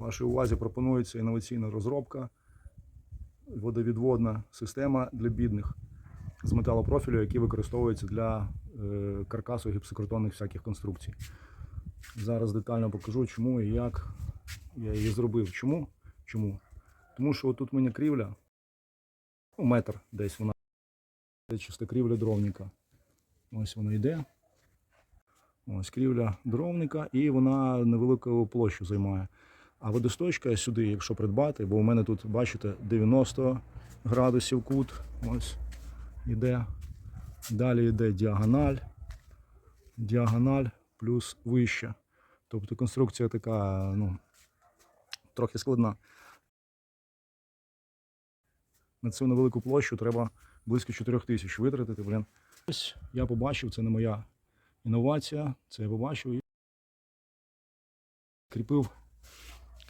Вашій увазі пропонується інноваційна розробка, водовідводна система для бідних з металопрофілю, які використовуються для е, каркасу гіпсокартонних всяких конструкцій. Зараз детально покажу, чому і як я її зробив. Чому? Чому? Тому що тут у мене крівля, ну, метр десь вона. Це чисто крівля дровника. Ось вона йде. Ось крівля дровника, і вона невелику площу займає. А водосточка сюди, якщо придбати, бо у мене тут, бачите, 90 градусів кут. Ось іде. Далі йде діагональ. Діагональ плюс вища. Тобто конструкція така, ну, трохи складна. На цю невелику площу треба близько 4 тисяч витратити. Блін. Ось я побачив, це не моя інновація. Це я побачив і кріпив.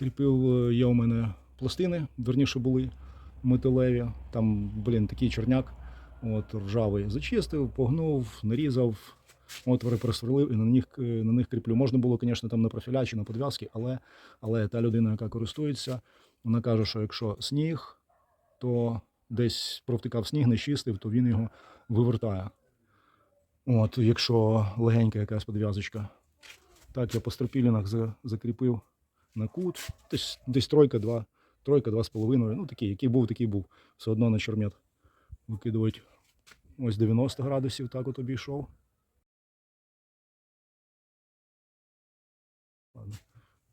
Кріпив, е, є у мене пластини, верніше були металеві. Там, блін, такий чорняк. От, ржавий. Зачистив, погнув, нарізав, отвори просверлив і на них, е, на них кріплю. Можна було, звісно, там на профіля чи на подв'язки, але, але та людина, яка користується, вона каже, що якщо сніг, то десь провтикав сніг, не чистив, то він його вивертає. От, якщо легенька якась подв'язочка. Так, я по стропілінах закріпив на кут. Десь, десь тройка, два, тройка, два з половиною. Ну, такий, який був, такий був. Все одно на чормет викидують. Ось 90 градусів, так от обійшов.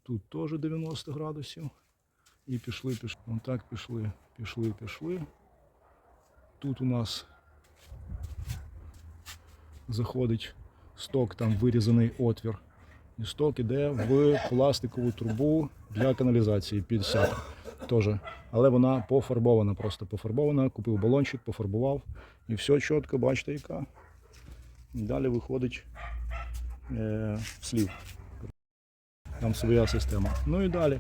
Тут теж 90 градусів. І пішли, пішли. Отак пішли, пішли, пішли. Тут у нас заходить сток, там вирізаний отвір. І сток іде в пластикову трубу для каналізації 50. Теж. Але вона пофарбована, просто пофарбована. Купив балончик, пофарбував. І все чітко, бачите, яка. Далі виходить е, слів. Там своя система. Ну і далі.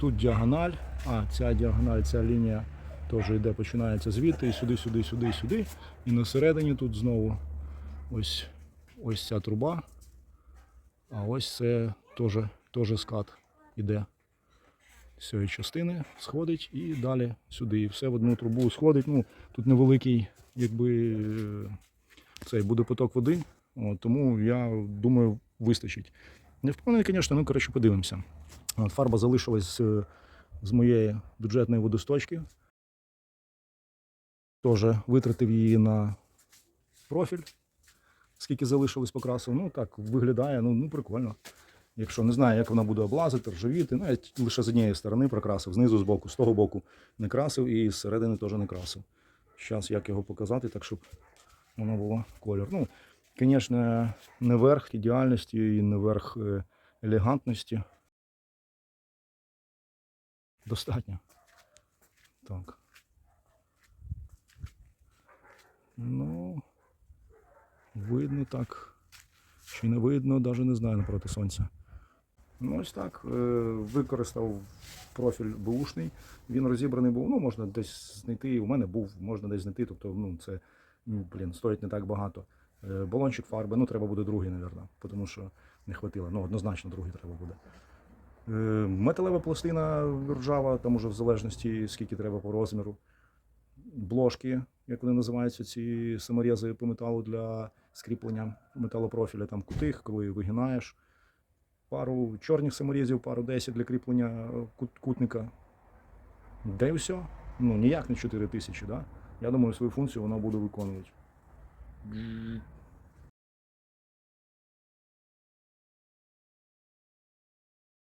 Тут діагональ. А, ця діагональ, ця лінія теж йде, починається звідти, і сюди, сюди, сюди, сюди. І на середині тут знову ось, ось ця труба. А ось це теж, теж скат іде з цієї частини, сходить і далі сюди. І все в одну трубу сходить. Ну, тут невеликий, якби е, цей буде поток води, от, тому я думаю, вистачить. Не впевнений, звісно, ну коротше, подивимося. От, фарба залишилась з, з моєї бюджетної водосточки. Теж витратив її на профіль, скільки залишилось покрасив. Ну так, виглядає, ну, ну прикольно. Якщо не знаю, як вона буде облазити, ржавіти, ну, я лише з однієї сторони прокрасив, знизу, з боку, з того боку не красив і з середини теж не красив. Зараз як його показати, так щоб воно було колір. Ну, звісно, не верх ідеальності і не верх е, елегантності. Достатньо. Так. Ну, видно так. Чи не видно, навіть не знаю напроти сонця. Ну, ось так. е, Використав профіль бушний. Він розібраний був. Ну, можна десь знайти. У мене був, можна десь знайти. Тобто, ну, це, ну, блін, стоїть не так багато. Е, Балончик фарби, ну, треба буде другий, мабуть, тому що не хватило. Ну, однозначно другий треба буде. Е, Металева пластина ржава, там уже в залежності, скільки треба по розміру. Бложки, як вони називаються, ці саморези по металу для скріплення металопрофіля, там кутих, коли вигинаєш. Пару чорних саморізів, пару 10 для кріплення е, кут- кутника. Де все. Ну, ніяк не 4 тисячі, да? Я думаю, свою функцію вона буде виконувати.